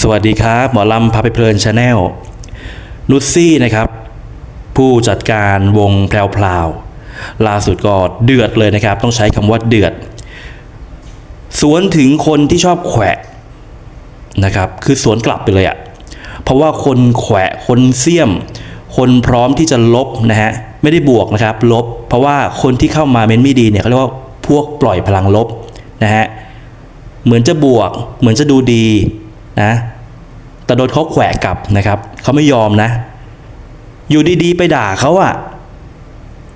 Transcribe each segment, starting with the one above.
สวัสดีครับ หมอลำพาไปเพลินชาแนลนุชซี่นะครับ ผู้จัดการวงแพรวพราวล่าสุดก็เดือดเลยนะครับ ต้องใช้คำว่าเดือด สวนถึงคนที่ชอบแขวะนะครับ คือสวนกลับไปเลยอะ่ะเพราะว่าคนแขวะคนเสี่ยม คนพร้อมที่จะลบนะฮะไม่ได้บวกนะครับ ลบ เพราะว่าคนที่เข้ามาเม้นไม่ดีเนี่ยเขาเรียกว่าพวกปล่อยพลังลบนะฮะเหมือนจะบวก เหมือนจะดูดี นะแต่โดนเขาแขวะกลับนะครับเขาไม่ยอมนะ อยู่ดีๆ ไปด่าเขาอะ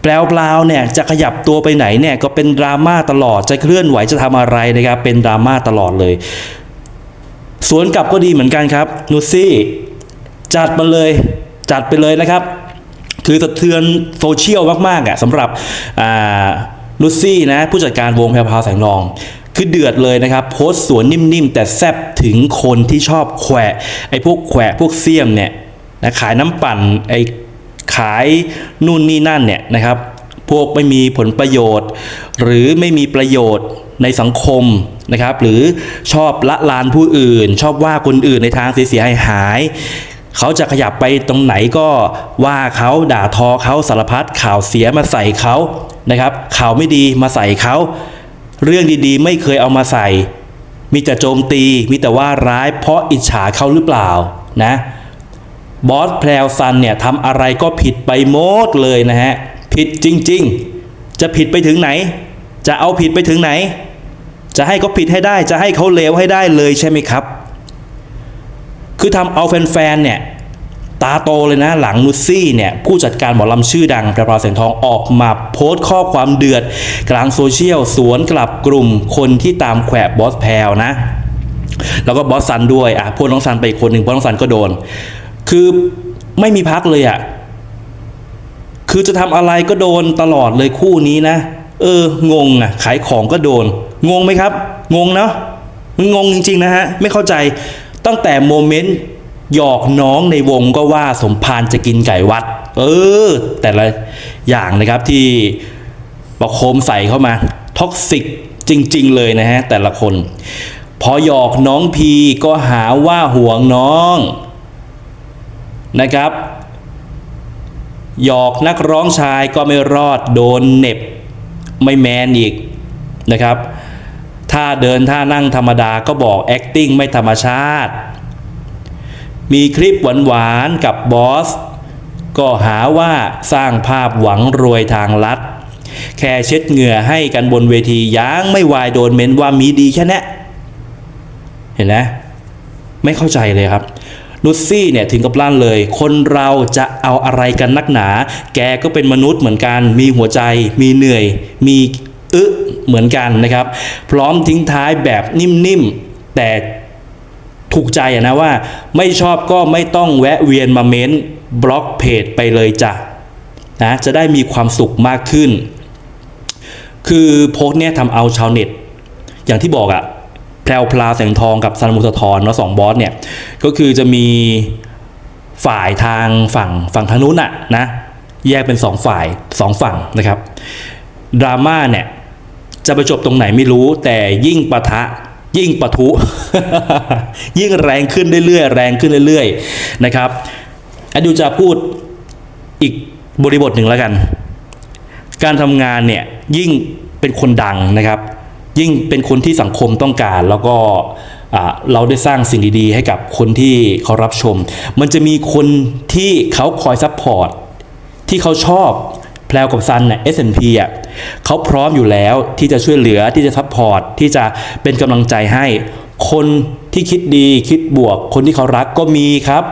แปลวเปล่าเนี่ยจะขยับตัวไปไหนเนี่ยก็เป็นดราม่าตลอดจะเคลื่อนไหวจะทำอะไรนะครับ เป็นดราม่าตลอดเลย สวนกลับก็ดีเหมือนกันครับนูซี่จัดมาเลยจัดไปเลยนะครับคือสะเทือนโซเชียลมากๆอะสำหรับอ่านุชซี่นะผู้จัดการวงแพรพาวแสงทอง คือเดือดเลยนะครับ โพสต์สวนนิ่มๆ แต่แซบถึงคนที่ชอบแขวะไอ้พวกแขวะพวกเสียมเนี่ยนะขายน้ำปั่นไอ้ขายนู่นนี่นั่นเนี่ยนะครับ พวกไม่มีผลประโยชน์ หรือไม่มีประโยชน์ในสังคมนะครับ หรือชอบละลานผู้อื่น ชอบว่าคนอื่นในทางเสียหายหายเขาจะขยับไปตรงไหนก็ว่าเขาด่าทอเขาสารพัดข่าวเสียมาใส่เขานะครับ ข่าวไม่ดีมาใส่เขา เรื่องดีๆ ไม่เคยเอามาใส่ มีแต่โจมตี มีแต่ว่าร้ายเพราะอิจฉาเขาหรือเปล่านะบอสแพรวซันเนี่ยทำอะไรก็ผิดไปหมดเลยนะฮะ ผิดจริงๆ จะผิดไปถึงไหน จะเอาผิดไปถึงไหน จะให้เขาผิดให้ได้ จะให้เขาเลวให้ได้เลยใช่ไหมครับ คือทำเอาแฟนๆเนี่ย ตาโตเลยนะหลังนุซี่เนี่ยผู้จัดการหมอลำชื่อดังประภาแสงทองออกมาโพสต์ข้อความเดือด กลางโซเชียลสวนกลับกลุ่มคนที่ตามแขวบอสแพรวนะ แล้วก็บอสซันด้วยอะพวกน้องซันไปอีกคนหนึ่งพราะน้องซันก็โดน คือไม่มีพักเลยอะคือจะทำอะไรก็โดนตลอดเลยคู่นี้นะ เอองงอะขายของก็โดน งงไหมครับ งงเนาะมันงงจริงๆนะฮะไม่เข้าใจตั้งแต่โมเมนต์ หยอกน้องในวงก็ว่าสมพานจะกินไก่วัด เออ แต่ละอย่างนะครับที่ประโคมใส่เข้ามาท็อกซิกจริง ๆ เลยนะฮะ แต่ละคน พอหยอกน้องพีก็หาว่าห่วงน้องนะครับ หยอกนักร้องชายก็ไม่รอดโดนเน็บ ไม่แมนอีกนะครับ ถ้าเดินท่านั่งธรรมดาก็บอก acting ไม่ธรรมชาติ มีคลิปหวานๆกับบอส ก็หาว่าสร้างภาพหวังรวยทางลัด แค่เช็ดเหงื่อให้กันบนเวทียังไม่วายโดนเม้นว่ามีดีแค่นี้เห็นไหมไม่เข้าใจเลยครับนุชซี่เนี่ยถึงกับลั่นเลย คนเราจะเอาอะไรกันนักหนา แกก็เป็นมนุษย์เหมือนกัน มีหัวใจ มีเหนื่อย มีอึเหมือนกันนะครับ พร้อมทิ้งท้ายแบบนิ่มๆ แต่ ถูกใจนะว่า ไม่ชอบก็ไม่ต้องแวะเวียนมาเม้นบล็อกเพจไปเลยจ้ะนะจะได้มีความสุขมากขึ้น คือโพสต์เนี่ยทำเอาชาวเน็ต อย่างที่บอกอะแพรวพลาแสงทองกับซันมุสะทรเนาะสองบอสเนี่ย ก็คือจะมีฝ่ายทางฝั่งฝั่งทางนู้นอะนะ แยกเป็นสองฝ่ายสองฝั่งนะครับดราม่าเนี่ย จะไปจบตรงไหนไม่รู้แต่ยิ่งปะทะ ยิ่งปะทุ ยิ่งแรงขึ้นเรื่อยๆแรงขึ้นเรื่อยๆนะครับอดูจะพูดอีกบริบทหนึ่งแล้วกัน การทำงานเนี่ยยิ่งเป็นคนดังนะครับ ยิ่งเป็นคนที่สังคมต้องการแล้วก็เราได้สร้างสิ่งดีๆ ให้กับคนที่เขารับชม มันจะมีคนที่เขาคอยซัพพอร์ตที่เขาชอบ แพลวกับซันเนี่ย S&P อะเขาพร้อมอยู่แล้วที่จะช่วยเหลือที่จะซัพพอร์ตที่จะเป็นกำลังใจให้ คนที่คิดดีคิดบวก คนที่เขารักก็มีครับ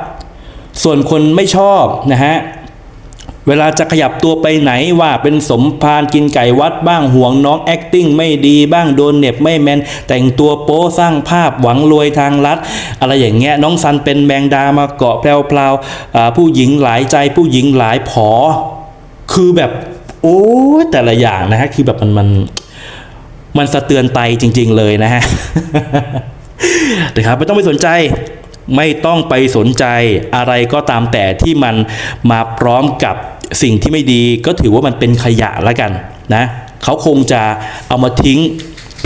ส่วนคนไม่ชอบนะฮะเวลาจะขยับตัวไปไหนว่าเป็นสมพานกินไก่วัดบ้างห่วงน้อง acting ไม่ดีบ้างโดนเหน็บไม่แมน แต่งตัวโป๊สร้างภาพหวังรวยทางลัด อะไรอย่างเงี้ยน้องซันเป็นแมงดามาเกาะแพลวๆอ่าผู้หญิงหลายใจผู้หญิงหลายผอ คือแบบโอ้แต่ละอย่างนะฮะคือแบบมันมันมันสะเตือนไตจริง ๆ เลยนะฮะนะครับไม่ต้องไปสนใจไม่ต้องไปสนใจอะไรก็ตามแต่ที่มันมาพร้อมกับสิ่งที่ไม่ดีก็ถือว่ามันเป็นขยะล้วกันนะเขาคงจะเอามาทิ้ง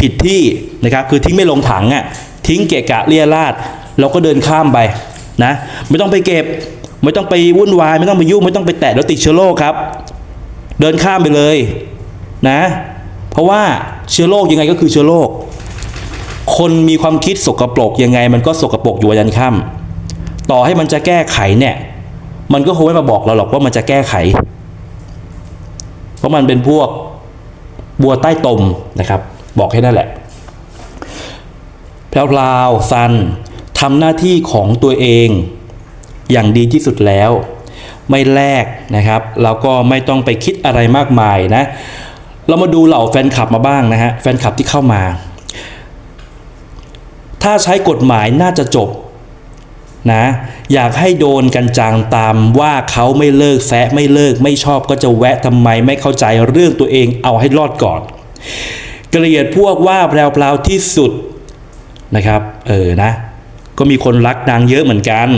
ผิดที่นะครับ คือทิ้งไม่ลงถังอะ่ะทิ้งเกะกะเลี่ยราดเราก็เดินข้ามไปนะ ไม่ต้องไปเก็บ ไม่ต้องไปวุ่นวาย ไม่ต้องไปยุ่งไม่ต้องไปแตะแล้วติดเชื้อโรคครับ เดินข้ามไปเลยนะ เพราะว่าเชื้อโรคยังไงก็คือเชื้อโรคคนมีความคิดสกปรกยังไง มันก็สกปรกอยู่วันยันค่ำต่อให้มันจะแก้ไขเนี่ย มันก็คงไม่มาบอกเราหรอกว่ามันจะแก้ไข เพราะมันเป็นพวกบัวใต้ตมนะครับ บอกให้นั่นแหละแพรวพลาวซันทำหน้าที่ของตัวเอง อย่างดีที่สุดแล้ว ไม่แลกนะครับแล้วก็ไม่ต้องไปคิดอะไรมากมายนะเรามาดูเหล่าแฟนคลับมาบ้างนะฮะแฟนคลับที่เข้ามา ถ้าใช้กฎหมายน่าจะจบนะอยากให้โดนกันจางตามว่าเขาไม่เลิกแซะไม่เลิกไม่ชอบก็จะแวะทำไมไม่เข้าใจเรื่องตัวเองเอาให้รอดก่อน เกลียดพวกว่าแพรวๆที่สุดนะครับ เออนะ ก็มีคนรักนางเยอะเหมือนกัน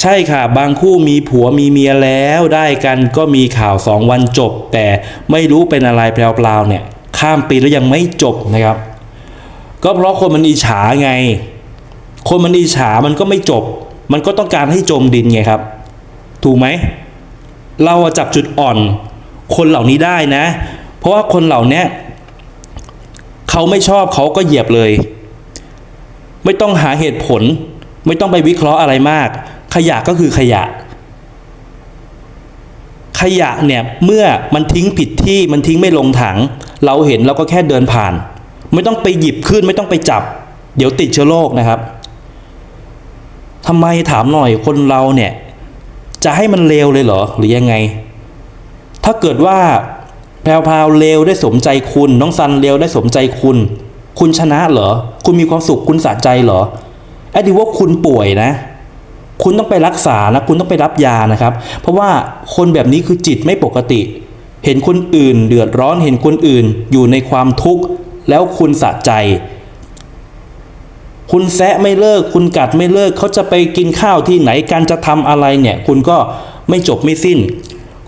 ใช่ค่ะ บางคู่มีผัวมีเมียแล้วได้กันก็มีข่าวสองวันจบ แต่ไม่รู้เป็นอะไรแพรวๆเนี่ย ข้ามปีแล้วยังไม่จบนะครับ ก็เพราะคนมันอิจฉาไง คนมันอิจฉามันก็ไม่จบ มันก็ต้องการให้จมดินไงครับ ถูกไหม เราจับจุดอ่อน คนเหล่านี้ได้นะ เพราะว่าคนเหล่านี้เขาไม่ชอบเขาก็เหยียบเลย ไม่ต้องหาเหตุผล ไม่ต้องไปวิเคราะห์อะไรมาก ขยะก็คือขยะ ขยะเนี่ยเมื่อมันทิ้งผิดที่มันทิ้งไม่ลงถัง เราเห็นเราก็แค่เดินผ่าน ไม่ต้องไปหยิบขึ้นไม่ต้องไปจับ เดี๋ยวติดเชื้อโรคนะครับทำไมถามหน่อยคนเราเนี่ย จะให้มันเลวเลยเหรอหรือยังไง ถ้าเกิดว่าแพรวพาวเลวได้สมใจคุณ น้องซันเลวได้สมใจคุณ คุณชนะเหรอ คุณมีความสุขคุณสะใจเหรอไอ้ดีว่าคุณป่วยนะ คุณต้องไปรักษานะคุณต้องไปรับยานะครับ เพราะว่าคนแบบนี้คือจิตไม่ปกติ เห็นคนอื่น เดือดร้อนเห็นคนอื่น อยู่ในความทุกข์แล้วคุณสะใจ คุณแซะไม่เลิก คุณกัดไม่เลิกเขาจะไปกินข้าวที่ไหนการจะทำอะไรเนี่ย คุณก็ไม่จบไม่สิ้น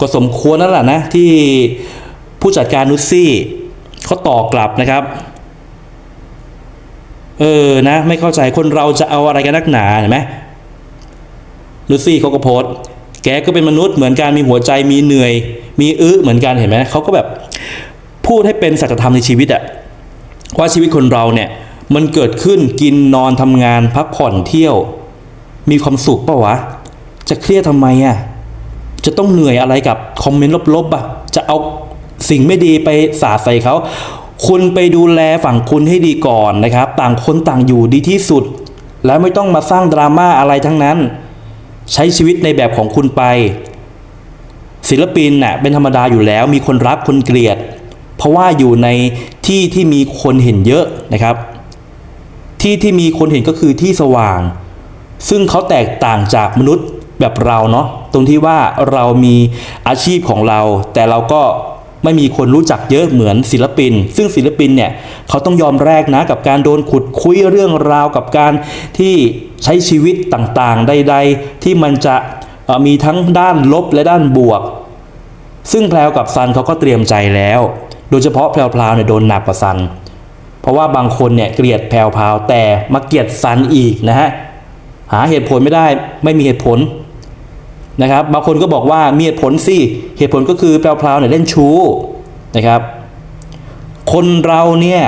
ก็สมควรนั่นแหละนะที่ผู้จัดการนุชซี่เขาตอบกลับนะครับเออนะ ไม่เข้าใจคนเราจะเอาอะไรกันนักหนาเห็นไหม ลูซี่เขาก็โพสต์ แกก็เป็นมนุษย์เหมือนกันมีหัวใจมีเหนื่อย มีอื้อเหมือนกันเห็นไหมเขาก็แบบพูดให้เป็นสัจธรรมในชีวิตอะว่าชีวิตคนเราเนี่ยมันเกิดขึ้นกินนอนทำงานพักผ่อนเที่ยว มีความสุขปะวะ จะเครียดทำไมอะจะต้องเหนื่อยอะไรกับคอมเมนต์ลบๆอะจะเอาสิ่งไม่ดีไปสาดใส่เขาคุณไปดูแลฝั่งคุณให้ดีก่อนนะครับ ต่างคนต่างอยู่ดีที่สุด แล้วไม่ต้องมาสร้างดราม่าอะไรทั้งนั้น ใช้ชีวิตในแบบของคุณไป ศิลปินน่ะเป็นธรรมดาอยู่แล้ว มีคนรักคนเกลียด เพราะว่าอยู่ในที่ที่มีคนเห็นเยอะนะครับ ที่ที่มีคนเห็นก็คือที่สว่าง ซึ่งเขาแตกต่างจากมนุษย์แบบเราเนาะตรงที่ว่าเรามีอาชีพของเรา แต่เราก็ไม่มีคนรู้จักเยอะเหมือนศิลปิน ซึ่งศิลปินเนี่ย เขาต้องยอมแรกนะกับการโดนขุดคุยเรื่องราวกับการที่ใช้ชีวิตต่างๆ ใด ๆ ที่มันจะมีทั้งด้านลบและด้านบวก ซึ่งแพลวกับซันเขาก็เตรียมใจแล้ว โดยเฉพาะแพลวพลาวเนี่ยโดนหนักกว่าซัน เพราะว่าบางคนเนี่ยเกลียดแพลวพราวแต่มาเกลียดซันอีกนะฮะหาเหตุผลไม่ได้ไม่มีเหตุผลนะครับบางคนก็บอกว่ามีเหตุผลสิเหตุผลก็คือแพลวพราวเนี่ยเล่นชู้นะครับ คนเราเนี่ย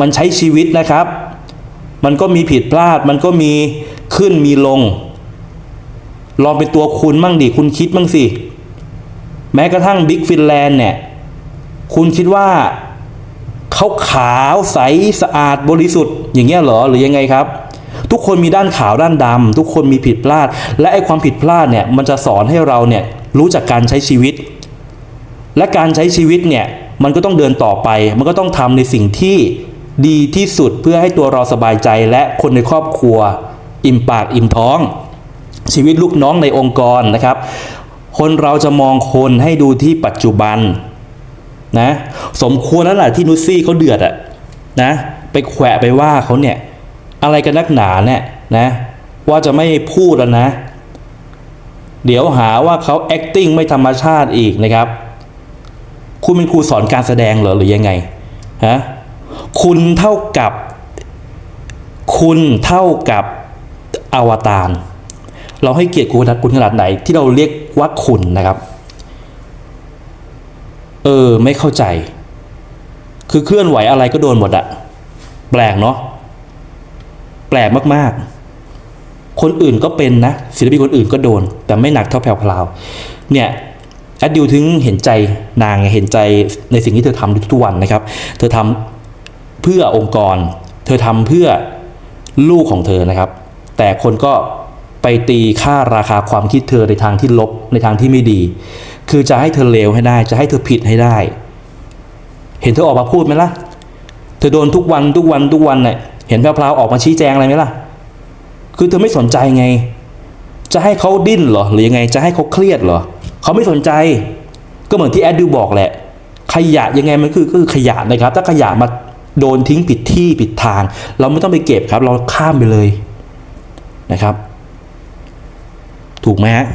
มันใช้ชีวิตนะครับ มันก็มีผิดพลาด มันก็มีขึ้นมีลง ลองเป็นตัวคุณมั่งดิคุณคิดมั่งสิแม้กระทั่งบิ๊กฟินแลนด์เนี่ยคุณคิดว่าเขาขาวใสสะอาดบริสุทธิ์อย่างเงี้ยเหรอหรือยังไงครับ ทุกคนมีด้านขาวด้านดำทุกคนมีผิดพลาด และไอ้ความผิดพลาดเนี่ยมันจะสอนให้เราเนี่ยรู้จักการใช้ชีวิต และการใช้ชีวิตเนี่ย มันก็ต้องเดินต่อไป มันก็ต้องทำในสิ่งที่ดีที่สุดเพื่อให้ตัวเราสบายใจและคนในครอบครัว อิ่มปากอิ่มท้อง ชีวิตลูกน้องในองค์กรนะครับ คนเราจะมองคนให้ดูที่ปัจจุบันนะสมควรแล้วแหละที่นุชซี่เขาเดือดอะนะไปแขวะไปว่าเขาเนี่ยอะไรกันนักหนาเนี่ยนะว่าจะไม่พูดแล้วนะ เดี๋ยวหาว่าเขา acting ไม่ธรรมชาติอีกนะครับ คุณเป็นครูสอนการแสดงเหรอหรือยังไงฮะคุณเท่ากับ คุณเท่ากับอวตารเราให้เกียรติคุณคุณขนาดไหน ที่เราเรียกว่าคุณนะครับ เออไม่เข้าใจ คือเคลื่อนไหวอะไรก็โดนหมดอะแปลกเนาะแปลกมากๆ คนอื่นก็เป็นนะศิลปินคนอื่นก็โดน แต่ไม่หนักเท่าแพรวพราวเนี่ย แอดดิวถึงเห็นใจนางเห็นใจในสิ่งที่เธอทำทุกวันนะครับ เธอทำเพื่อองค์กร เธอทำเพื่อลูกของเธอนะครับ แต่คนก็ไปตีค่าราคาความคิดเธอในทางที่ลบในทางที่ไม่ดี คือจะให้เธอเลวให้ได้ จะให้เธอผิดให้ได้ เห็นเธอออกมาพูดไหมล่ะ เธอโดนทุกวันทุกวันทุกวันเนี่ยเห็นแพรวๆออกมาชี้แจงอะไรไหมล่ะ คือเธอไม่สนใจไง จะให้เขาดิ้นเหรอหรือยังไง จะให้เขาเครียดเหรอ เขาไม่สนใจ ก็เหมือนที่แอดดิวบอกแหละ ขยะยังไงมันคือก็คือขยะนะครับ ถ้าขยะมาโดนทิ้งผิดที่ผิดทาง เราไม่ต้องไปเก็บครับ เราข้ามไปเลยนะครับ ถูกไหมฮะ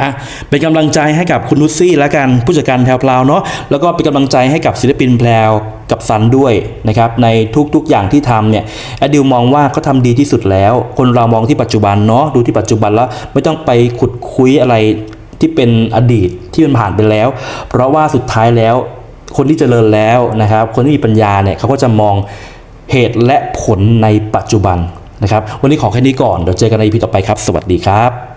อะเป็นกำลังใจให้กับคุณนุชซี่และกันผู้จัดการแพรวพราวเนาะแล้วก็เป็นกำลังใจให้กับศิลปินแพรวกับซันด้วยนะครับในทุกๆอย่างที่ทำเนี่ยแอดดิวมองว่าเขาทำดีที่สุดแล้ว คนเรามองที่ปัจจุบันเนาะดูที่ปัจจุบันแล้วไม่ต้องไปขุดคุยอะไร ที่เป็นอดีตที่มันผ่านไปแล้ว เพราะว่าสุดท้ายแล้ว คนที่เจริญแล้วนะครับ คนที่มีปัญญาเนี่ยเขาก็จะมองเหตุและผลในปัจจุบันนะครับ วันนี้ขอแค่นี้ก่อน เดี๋ยวเจอกันใน EP ต่อไปครับ สวัสดีครับ